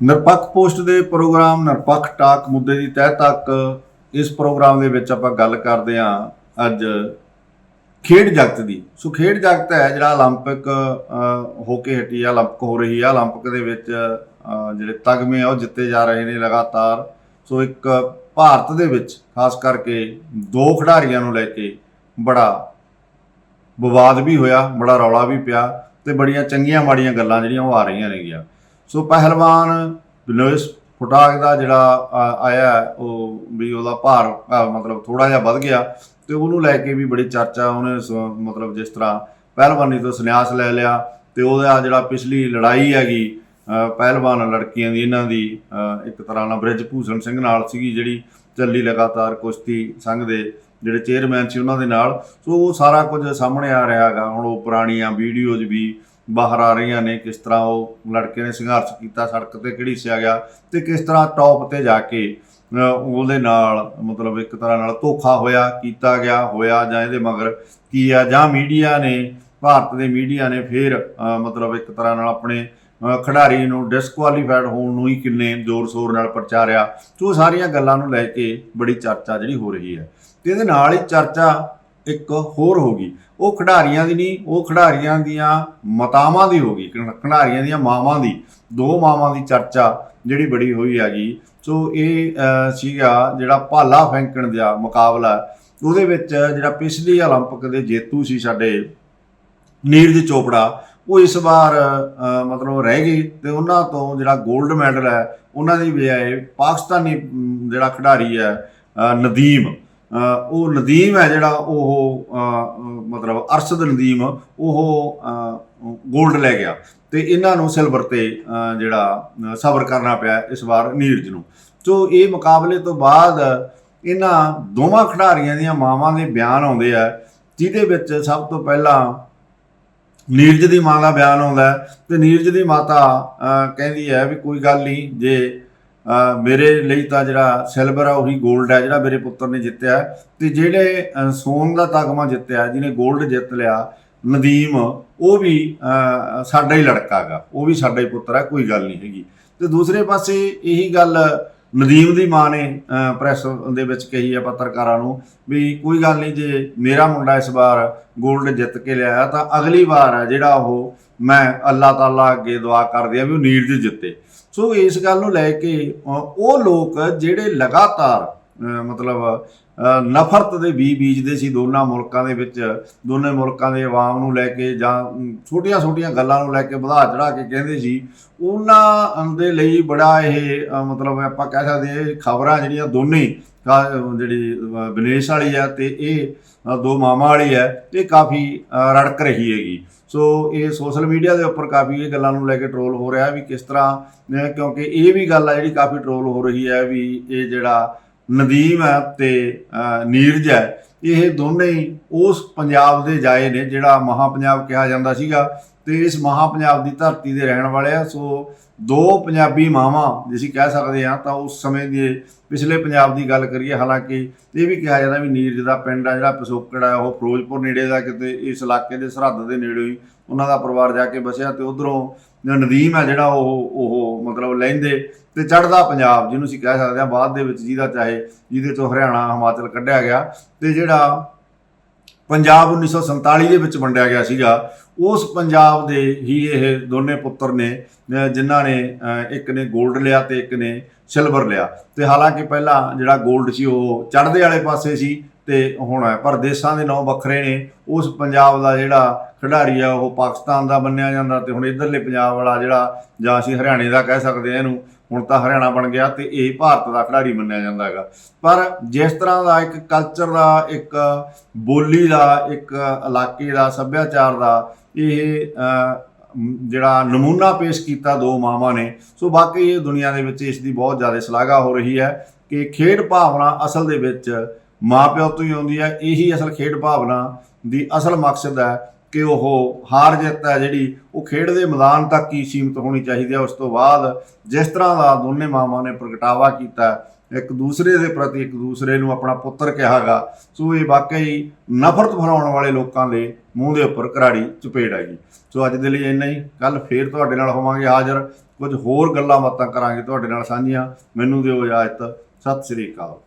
ਨਿਰਪੱਖ ਪੋਸਟ ਦੇ ਪ੍ਰੋਗਰਾਮ ਨਿਰਪੱਖ ਟਾਕ ਮੁੱਦੇ ਦੀ ਤਹਿ ਤੱਕ ਇਸ ਪ੍ਰੋਗਰਾਮ ਦੇ ਵਿੱਚ ਆਪਾਂ ਗੱਲ ਕਰਦੇ ਹਾਂ ਅੱਜ ਖੇਡ ਜਗਤ ਦੀ ਸੋ ਖੇਡ ਜਗਤ ਹੈ ਜਿਹੜਾ 올림픽 ਅ, ਹੋ ਕੇ ਹਟੀ ਆ 올림픽 ਹੋ ਰਹੀ ਆ 올림픽 ਦੇ ਵਿੱਚ ਅ, ਜਿਹੜੇ ਤਗਮੇ ਆ ਉਹ ਜਿੱਤੇ ਜਾ ਰਹੇ ਨੇ ਲਗਾਤਾਰ ਸੋ ਇੱਕ ਭਾਰਤ ਦੇ ਵਿੱਚ ਖਾਸ ਕਰਕੇ ਦੋ ਖਿਡਾਰੀਆਂ ਨੂੰ ਲੈ ਕੇ ਬੜਾ ਵਿਵਾਦ ਵੀ ਹੋਇਆ ਬੜਾ ਰੌਲਾ ਵੀ ਪਿਆ ਤੇ ਬੜੀਆਂ ਚੰਗੀਆਂ ਮਾੜੀਆਂ ਗੱਲਾਂ ਜਿਹੜੀਆਂ ਉਹ ਆ ਰਹੀਆਂ ਨੇਗੀਆਂ ਸੋ ਪਹਿਲਵਾਨ ਬਿਲੋਇਸ ਫੁਟਾਕ ਦਾ ਜਿਹੜਾ ਆਇਆ, ਉਹ ਵੀ ਉਹਦਾ ਭਾਰ ਮਤਲਬ ਥੋੜਾ ਜਿਹਾ ਵੱਧ ਗਿਆ ਤੇ ਉਹਨੂੰ ਲੈ ਕੇ ਵੀ ਬੜੀ ਚਰਚਾ ਉਹਨੇ ਸ- ਮਤਲਬ ਜਿਸ ਤਰ੍ਹਾਂ ਪਹਿਲਵਾਨੀ ਤੋਂ ਸੰਨਿਆਸ ਲੈ ਲਿਆ ਤੇ ਉਹਦਾ ਜਿਹੜਾ ਪਿਛਲੀ ਲੜਾਈ ਹੈਗੀ ਪਹਿਲਵਾਨ ਲੜਕੀਆਂ ਦੀ, ਇਹਨਾਂ ਦੀ ਇੱਕ ਤਰ੍ਹਾਂ ਨਾਲ ਬ੍ਰਿਜ ਭੂਸ਼ਣ ਸਿੰਘ ਨਾਲ ਸੀਗੀ ਜਿਹੜੀ ਚੱਲੀ ਲਗਾਤਾਰ ਕੁਸ਼ਤੀ ਸੰਘ ਦੇ ਜਿਹੜੇ ਚੇਅਰਮੈਨ ਸੀ ਉਹਨਾਂ ਦੇ ਨਾਲ। ਸੋ ਉਹ ਸਾਰਾ ਕੁਝ ਸਾਹਮਣੇ ਆ ਰਿਹਾ ਹੈਗਾ, ਹੁਣ ਉਹ ਪੁਰਾਣੀਆਂ ਵੀਡੀਓਜ਼ ਵੀ ਬਾਹਰ ਆ ਰਹੀਆਂ ਨੇ, ਕਿਸ ਤਰ੍ਹਾਂ ਉਹ ਲੜਕੇ ਨੇ ਸੰਘਰਸ਼ ਕੀਤਾ, ਸੜਕ ਤੇ ਘੜੀਸਿਆ ਗਿਆ ਤੇ ਕਿਸ ਤਰ੍ਹਾਂ ਟੌਪ ਤੇ ਜਾ ਕੇ ਉਹਦੇ ਨਾਲ, ਮਤਲਬ ਇੱਕ ਤਰ੍ਹਾਂ ਨਾਲ ਧੋਖਾ ਹੋਇਆ, ਕੀਤਾ ਗਿਆ, ਹੋਇਆ ਜਾਂ ਇਹਦੇ ਮਗਰ ਕੀ ਆ, ਜਾਂ ਮੀਡੀਆ ਨੇ, ਭਾਰਤ ਦੇ ਮੀਡੀਆ ਨੇ ਫਿਰ ਮਤਲਬ ਇੱਕ ਤਰ੍ਹਾਂ ਨਾਲ ਆਪਣੇ ਖਿਡਾਰੀ ਨੂੰ ਡਿਸਕੁਆਲੀਫਾਈਡ ਹੋਣ ਨੂੰ ਹੀ ਕਿੰਨੇ ਜ਼ੋਰ ਸ਼ੋਰ ਨਾਲ ਪ੍ਰਚਾਰਿਆ। ਸੋ ਉਹ ਸਾਰੀਆਂ ਗੱਲਾਂ ਨੂੰ ਲੈ ਕੇ ਬੜੀ ਚਰਚਾ ਜਿਹੜੀ ਹੋ ਰਹੀ ਹੈ। ਤੇ ਇਹਦੇ ਨਾਲ ਹੀ ਚਰਚਾ ਇੱਕ ਹੋਰ ਹੋ ਗਈ। ਉਹ ਖਿਡਾਰੀਆਂ ਦੀ ਨਹੀਂ, ਉਹ ਖਿਡਾਰੀਆਂ ਦੀਆਂ ਮਤਾਵਾਂ ਦੀ ਹੋ ਗਈ। ਖਿਡਾਰੀਆਂ ਦੀਆਂ ਮਾਵਾਂ ਦੀ, ਦੋ ਮਾਵਾਂ ਦੀ ਚਰਚਾ ਜਿਹੜੀ ਬੜੀ ਹੋਈ ਹੈਗੀ। ਸੋ ਇਹ ਸੀਗਾ ਜਿਹੜਾ ਭਾਲਾ ਫੈਂਕਣ ਦਾ ਮੁਕਾਬਲਾ। ਉਹਦੇ ਵਿੱਚ ਜਿਹੜਾ ਪਿਛਲੀ 올림픽 ਦੇ ਜੇਤੂ ਸੀ ਸਾਡੇ ਨੀਰਜ ਚੋਪੜਾ, ਉਹ ਇਸ ਵਾਰ ਮਤਲਬ ਰਹਿ ਗਈ ਤੇ ਉਹਨਾਂ ਤੋਂ ਜਿਹੜਾ 골ਡ ਮੈਡਲ ਹੈ, ਉਹਨਾਂ ਦੀ ਬਜਾਏ ਪਾਕਿਸਤਾਨੀ ਜਿਹੜਾ ਖਿਡਾਰੀ ਹੈ ਨਦੀਮ ਉਹ ਨਦੀਮ ਹੈ ਜਿਹੜਾ ਉਹ ਮਤਲਬ ਅਰਸ਼ਦ ਨਦੀਮ, ਉਹ 골ਡ ਲੈ ਗਿਆ। ਤੇ ਇਹਨਾਂ ਨੂੰ ਸਿਲਵਰ ਤੇ ਜਿਹੜਾ ਸਬਰ ਕਰਨਾ ਪਿਆ ਇਸ ਵਾਰ ਨੀਰਜ ਨੂੰ। ਸੋ ਇਹ ਮੁਕਾਬਲੇ ਤੋਂ ਬਾਅਦ ਇਹਨਾਂ ਦੋਵਾਂ ਖਿਡਾਰੀਆਂ ਦੀਆਂ ਮਾਵਾਂ ਦੇ ਬਿਆਨ ਆਉਂਦੇ ਆ, ਜਿਹਦੇ ਵਿੱਚ ਸਭ ਤੋਂ ਪਹਿਲਾਂ ਨੀਰਜ ਦੀ ਮਾਂ ਦਾ ਬਿਆਨ ਆਉਂਦਾ ਹੈ ਤੇ ਨੀਰਜ ਦੀ ਮਾਤਾ ਕਹਿੰਦੀ ਹੈ ਵੀ ਕੋਈ ਗੱਲ ਨਹੀਂ, ਜੇ ਮੇਰੇ ਲਈ ਤਾਂ ਜਿਹੜਾ ਸਿਲਵਰ ਆ, ਉਹੀ 골ਡ ਹੈ ਜਿਹੜਾ ਮੇਰੇ ਪੁੱਤਰ ਨੇ ਜਿੱਤਿਆ ਤੇ ਜਿਹੜੇ ਸੋਨ ਦਾ ਤਗਮਾ ਜਿੱਤਿਆ, ਜਿਹਨੇ 골ਡ ਜਿੱਤ ਲਿਆ, ਨਦੀਮ, ਉਹ ਵੀ ਸਾਡਾ ਹੀ ਲੜਕਾ ਲੜਕਾਗਾ ਉਹ ਵੀ ਸਾਡਾ ਹੀ ਪੁੱਤਰ ਹੈ ਕੋਈ ਗੱਲ ਨਹੀਂ ਹੈਗੀ। ਤੇ ਦੂਸਰੇ ਪਾਸੇ ਇਹੀ ਗੱਲ ਨਦੀਮ ਦੀ ਮਾਂ ਨੇ ਪ੍ਰੈਸ ਦੇ ਵਿੱਚ ਕਹੀ ਹੈ ਪੱਤਰਕਾਰਾਂ ਨੂੰ ਵੀ ਕੋਈ ਗੱਲ ਨਹੀਂ, ਜੇ ਮੇਰਾ ਮੁੰਡਾ ਇਸ ਵਾਰ 골ਡ ਜਿੱਤ ਕੇ ਲਿਆ ਤਾਂ ਅਗਲੀ ਵਾਰ ਹੈ ਜਿਹੜਾ ਉਹ ਮੈਂ ਅੱਲਾਹ ਤਾਲਾ ਅੱਗੇ ਦੁਆ ਕਰਦੇ ਆ ਵੀ ਉਹ ਨੀਰਜ ਜਿੱਤੇ। ਸੋ ਇਸ ਗੱਲ ਨੂੰ ਲੈ ਕੇ ਉਹ ਲੋਕ ਜਿਹੜੇ ਲਗਾਤਾਰ ਮਤਲਬ ਨਫ਼ਰਤ ਦੇ ਬੀ ਬੀਜਦੇ ਸੀ ਦੋਨਾਂ ਮੁਲਕਾਂ ਦੇ ਵਿੱਚ ਦੋਨੇ ਮੁਲਕਾਂ ਦੇ ਆਵਾਮ ਨੂੰ ਲੈ ਕੇ ਜਾਂ ਛੋਟੀਆਂ-ਛੋਟੀਆਂ ਗੱਲਾਂ ਨੂੰ ਲੈ ਕੇ ਵਧਾ ਚੜਾ ਕੇ ਕਹਿੰਦੇ ਸੀ ਉਹਨਾਂ ਦੇ ਲਈ ਬੜਾ ਇਹ ਮਤਲਬ ਆਪਾਂ ਕਹਿ ਸਕਦੇ ਹਾਂ ਖਬਰਾਂ ਜਿਹੜੀਆਂ ਦੋਨੇ ਕਾ- ਜਿਹੜੀ ਅ, ਵਿਨੇਸ਼ ਵਾਲੀ ਆ ਤੇ ਇਹ ਦੋ ਮਾਮਾ ਵਾਲੀ ਹੈ ਇਹ ਕਾਫੀ ਰੜਕ ਰਹੀ ਹੈਗੀ। ਸੋ ਇਹ ਸੋਸ਼ਲ ਮੀਡੀਆ ਦੇ ਉੱਪਰ ਕਾਫੀ ਇਹ ਗੱਲਾਂ ਨੂੰ ਲੈ ਕੇ ਟਰੋਲ ਹੋ ਰਿਹਾ ਵੀ ਕਿਸ ਤਰ੍ਹਾਂ ਕਿਉਂਕਿ ਇਹ ਵੀ ਗੱਲ ਆ ਜਿਹੜੀ ਕਾਫੀ ਟਰੋਲ ਹੋ ਰਹੀ ਹੈ ਵੀ ਇਹ ਜਿਹੜਾ ਨਦੀਮ ਹੈ ਤੇ ਨੀਰਜ ਹੈ, ਇਹ ਦੋਨੇ ਹੀ ਉਸ ਪੰਜਾਬ ਦੇ ਜਾਏ ਨੇ ਜਿਹੜਾ ਮਹਾ ਪੰਜਾਬ ਕਿਹਾ ਜਾਂਦਾ ਸੀਗਾ ਤੇ ਇਸ ਮਹਾ ਪੰਜਾਬ ਦੀ ਧਰਤੀ ਦੇ ਰਹਿਣ ਵਾਲੇ ਆ, ਸੋ ਦੋ ਪੰਜਾਬੀ ਮਾਵਾਂ, ਜੇ ਅਸੀਂ ਕਹਿ ਸਕਦੇ ਹਾਂ, ਤਾਂ ਉਸ ਸਮੇਂ ਦੇ ਪਿਛਲੇ ਪੰਜਾਬ ਦੀ ਗੱਲ ਕਰੀਏ, ਹਾਲਾਂਕਿ ਇਹ ਵੀ ਕਿਹਾ ਜਾਂਦਾ ਵੀ ਨੀਰਜ ਦਾ ਪਿੰਡ ਆ, ਜਿਹੜਾ ਪਿਛੋਕੜ ਆ, ਉਹ ਫਿਰੋਜ਼ਪੁਰ ਨੇੜੇ ਦਾ, ਕਿਤੇ ਇਸ ਇਲਾਕੇ ਦੇ ਸਰਹੱਦ ਦੇ ਨੇੜੇ ਹੀ ਉਹਨਾਂ ਦਾ ਪਰਿਵਾਰ ਜਾ ਕੇ ਬਸਿਆ ਤੇ ਉਧਰੋਂ ਨਦੀਮ ਹੈ ਜਿਹੜਾ ਉਹ ਉਹ ਮਤਲਬ ਲੈਂਦੇ ਤੇ ਚੜਦਾ ਪੰਜਾਬ, ਜਿਹਨੂੰ ਅਸੀਂ ਕਹਿ ਸਕਦੇ ਹਾਂ, ਬਾਅਦ ਦੇ ਵਿੱਚ ਜਿਹਦਾ ਚਾਹੇ ਜਿਹਦੇ ਤੋਂ ਹਰਿਆਣਾ, ਹਿਮਾਚਲ ਕੱਢਿਆ ਗਿਆ ਤੇ ਜਿਹੜਾ ਪੰਜਾਬ 1947 ਦੇ ਵਿੱਚ ਵੰਡਿਆ ਗਿਆ ਸੀਗਾ। ਉਸ ਪੰਜਾਬ ਦੇ ਹੀ ਇਹ ਦੋਨੇ ਪੁੱਤਰ ਨੇ ਜਿਨ੍ਹਾਂ ਨੇ ਇੱਕ ਨੇ 골ਡ ਲਿਆ ਤੇ ਇੱਕ ਨੇ ਸਿਲਵਰ ਲਿਆ। ਤੇ ਹਾਲਾਂਕਿ ਪਹਿਲਾਂ ਜਿਹੜਾ 골ਡ ਸੀ ਉਹ ਚੜ੍ਹਦੇ ਵਾਲੇ ਪਾਸੇ ਸੀ ਤੇ ਹੁਣ ਹੈ, ਪਰ ਦੇਸ਼ਾਂ ਦੇ ਨਾਂ ਵੱਖਰੇ ਨੇ। ਉਸ ਪੰਜਾਬ ਦਾ ਜਿਹੜਾ ਖਿਡਾਰੀ ਆ, ਉਹ ਪਾਕਿਸਤਾਨ ਦਾ ਮੰਨਿਆ ਜਾਂਦਾ ਤੇ ਹੁਣ ਇਧਰਲੇ ਪੰਜਾਬ ਵਾਲਾ ਜਿਹੜਾ ਜਾਂ ਅਸੀਂ ਹਰਿਆਣੇ ਦਾ ਕਹਿ ਸਕਦੇ ਹਾਂ ਇਹਨੂੰ ਹੁਣ ਤਾਂ ਹਰਿਆਣਾ ਬਣ ਗਿਆ ਤੇ ਇਹ ਭਾਰਤ ਦਾ ਖਿਡਾਰੀ ਮੰਨਿਆ ਜਾਂਦਾ ਹੈਗਾ। ਪਰ ਜਿਸ ਤਰ੍ਹਾਂ ਦਾ ਇੱਕ ਕਲਚਰ ਦਾ, ਇੱਕ ਬੋਲੀ ਦਾ, ਇੱਕ ਇਲਾਕੇ ਦਾ, ਸੱਭਿਆਚਾਰ ਦਾ ਇਹ ਜਿਹੜਾ ਨਮੂਨਾ ਪੇਸ਼ ਕੀਤਾ ਦੋ ਮਾਵਾਂ ਨੇ, ਸੋ ਬਾਕੀ ਇਹ ਦੁਨੀਆ ਦੇ ਵਿੱਚ ਇਸ ਦੀ ਬਹੁਤ ਜ਼ਿਆਦਾ ਸ਼ਲਾਘਾ ਹੋ ਰਹੀ ਹੈ ਕਿ ਖੇਡ ਭਾਵਨਾ ਅਸਲ ਦੇ ਵਿੱਚ ਮਾਪਿਓ ਤੋਂ ਹੀ ਆਉਂਦੀ ਹੈ। ਇਹੀ ਅਸਲ ਖੇਡ ਭਾਵਨਾ ਦੀ ਅਸਲ ਮਕਸਦ ਹੈ ਕਿ ਉਹ ਹਾਰ ਜਿੱਤ ਹੈ ਜਿਹੜੀ, ਉਹ ਖੇਡ ਦੇ ਮੈਦਾਨ ਤੱਕ ਹੀ ਸੀਮਿਤ ਹੋਣੀ ਚਾਹੀਦੀ ਹੈ। ਉਸ ਤੋਂ ਬਾਅਦ ਜਿਸ ਤਰ੍ਹਾਂ ਦਾ ਦੋਨੇ ਮਾਵਾਂ ਨੇ ਪ੍ਰਗਟਾਵਾ ਕੀਤਾ, ਇੱਕ ਦੂਸਰੇ ਦੇ ਪ੍ਰਤੀ ਇੱਕ ਦੂਸਰੇ ਨੂੰ ਆਪਣਾ ਪੁੱਤਰ ਕਿਹਾਗਾ ਸੋ ਇਹ ਵਾਕਈ ਨਫ਼ਰਤ ਫੈਲਾਉਣ ਵਾਲੇ ਲੋਕਾਂ ਦੇ ਮੂੰਹ ਦੇ ਉੱਪਰ ਕਰਾੜੀ ਚਪੇੜ ਹੈਗੀ ਸੋ ਅੱਜ ਦੇ ਲਈ ਇੰਨਾ ਹੀ। ਕੱਲ ਫੇਰ ਤੁਹਾਡੇ ਨਾਲ ਹੋਵਾਂਗੇ ਹਾਜ਼ਰ। ਕੁਝ ਹੋਰ ਗੱਲਾਂ ਬਾਤਾਂ ਕਰਾਂਗੇ ਤੁਹਾਡੇ ਨਾਲ ਸਾਂਝੀਆਂ। ਮੈਨੂੰ ਦਿਓ ਇਜਾਜ਼ਤ। ਸਤਿ ਸ੍ਰੀ ਅਕਾਲ।